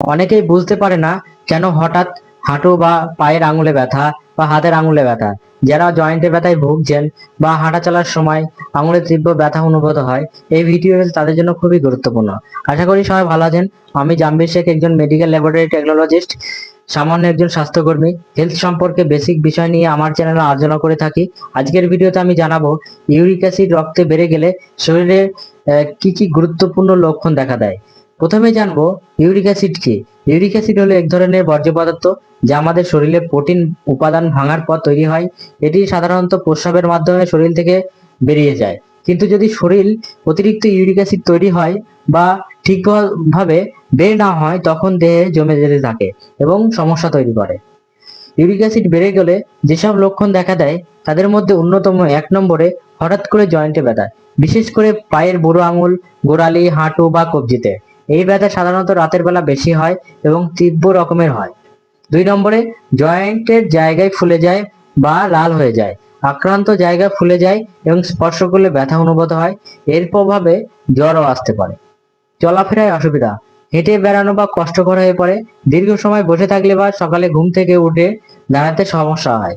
অনেকেই বুঝতে পারে না কেন হঠাৎ হাঁটু বা পায়ের আঙুলে ব্যথা বা হাতের আঙুলে ব্যথা। যারা জয়েন্টে ব্যথায় ভুগছেন বা হাঁটা চলার সময় আঙুলে তীব্র ব্যথা অনুভূত হয়, এই ভিডিও তাদের জন্য খুবই গুরুত্বপূর্ণ। আশা করি সবাই ভালো আছেন। আমি জাম্বির শেখ, একজন মেডিকেল ল্যাবরেটরি টেকনোলজিস্ট সামান্য একজন স্বাস্থ্যকর্মী। হেলথ সম্পর্কে বেসিক বিষয় নিয়ে আমার চ্যানেলে আলোচনা করে থাকি। আজকের ভিডিওতে আমি জানাব, ইউরিক অ্যাসিড রক্তে বেড়ে গেলে শরীরে কি কি গুরুত্বপূর্ণ লক্ষণ দেখা দেয়। প্রথমে জানব ইউরিক অ্যাসিড কি? ইউরিক অ্যাসিড হলো এক ধরনের বর্জ্য পদার্থ যা আমাদের শরীরে প্রোটিন উপাদান ভাঙার পর তৈরি হয়। এটি সাধারণত প্রস্রাবের মাধ্যমে শরীর থেকে বেরিয়ে যায়। কিন্তু যদি শরীর অতিরিক্ত ইউরিক অ্যাসিড তৈরি হয় বা ঠিকভাবে বের না হয়, তখন দেহে জমে যেতে থাকে এবং সমস্যা তৈরি করে। ইউরিক অ্যাসিড বেড়ে গেলে যেসব লক্ষণ দেখা দেয়, তাদের মধ্যে অন্যতম এক নম্বরে হঠাৎ করে জয়েন্টে ব্যথা, বিশেষ করে পায়ের বুড়ো আঙুল, গোড়ালি, হাঁটু বা কবজিতে। এই ব্যথা সাধারণত রাতের বেলা বেশি হয় এবং তীব্র রকমের হয়। দুই নম্বরে, জয়েন্টের জায়গায় ফুলে যায় বা লাল হয়ে যায়। আক্রান্ত জায়গা ফুলে যায় এবং স্পর্শ করলে ব্যথা অনুভূত হয়। এর প্রভাবে জ্বরও আসতে পারে। চলাফেরায় অসুবিধা। হেঁটে বেড়ানো বা কষ্টকর হয়ে পড়ে। দীর্ঘ সময় বসে থাকলে বা সকালে ঘুম থেকে উঠে দাঁড়াতে সমস্যা হয়।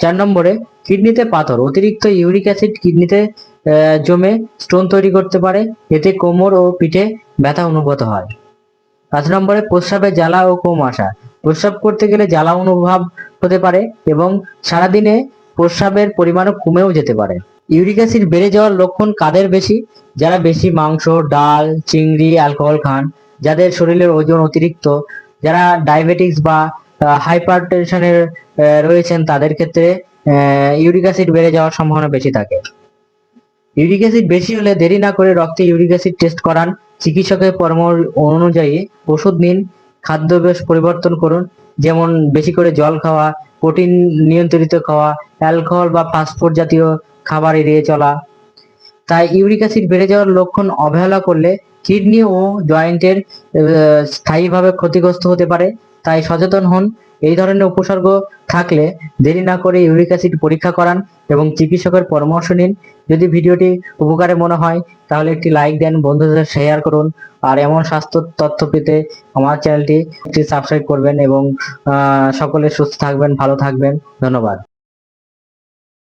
চার নম্বরে, কিডনিতে পাথর। অতিরিক্ত ইউরিক অ্যাসিড কিডনিতে জমে স্টোন তৈরি করতে পারে। এতে কোমর ও পিঠে ব্যথা অনুভূত হয়। পাঁচ নম্বরে প্রস্রাবে জ্বালা ও কম আসা। প্রস্রাব করতে গেলে জ্বালা অনুভব হতে পারে এবং সারাদিনে প্রস্রাবের পরিমাণও কমেও যেতে পারে। ইউরিক অ্যাসিড বেড়ে যাওয়ার লক্ষণ কাদের বেশি? যারা বেশি মাংস, ডাল, চিংড়ি, অ্যালকোহল খান, যাদের শরীরের ওজন অতিরিক্ত, যারা ডায়াবেটিক্স বা হাইপার টেনশনের রয়েছেন, তাদের ক্ষেত্রে ইউরিক অ্যাসিড বেড়ে যাওয়ার সম্ভাবনা বেশি থাকে। ইউরিক অ্যাসিড বেশি হলে দেরি না করে রক্তে ইউরিক অ্যাসিড টেস্ট করান। চিকিৎসকের পরামর্শ অনুযায়ী ওষুধ নিন খাদ্যাভ্যাস পরিবর্তন করুন, যেমন বেশি করে জল খাওয়া, প্রোটিন নিয়ন্ত্রিত খাওয়া, অ্যালকোহল বা ফাস্টফুড জাতীয় খাবার এড়িয়ে চলা। তাই ইউরিক অ্যাসিড বেড়ে যাওয়ার লক্ষণ অবহেলা করলে কিডনি ও জয়েন্টের স্থায়ীভাবে ক্ষতিগ্রস্ত হতে পারে। তাই সচেতন হন। এই ধরনের উপসর্গ থাকলে দেরি না করে ইউরিক অ্যাসিড পরীক্ষা করান এবং চিকিৎসকের পরামর্শ নিন। যদি ভিডিওটি উপকারে মনে হয়, তাহলে একটি লাইক দেন, বন্ধুদের শেয়ার করুন। আর এমন স্বাস্থ্য তথ্য পেতে আমার চ্যানেলটি সাবস্ক্রাইব করবেন এবং সকলে সুস্থ থাকবেন, ভালো থাকবেন। ধন্যবাদ।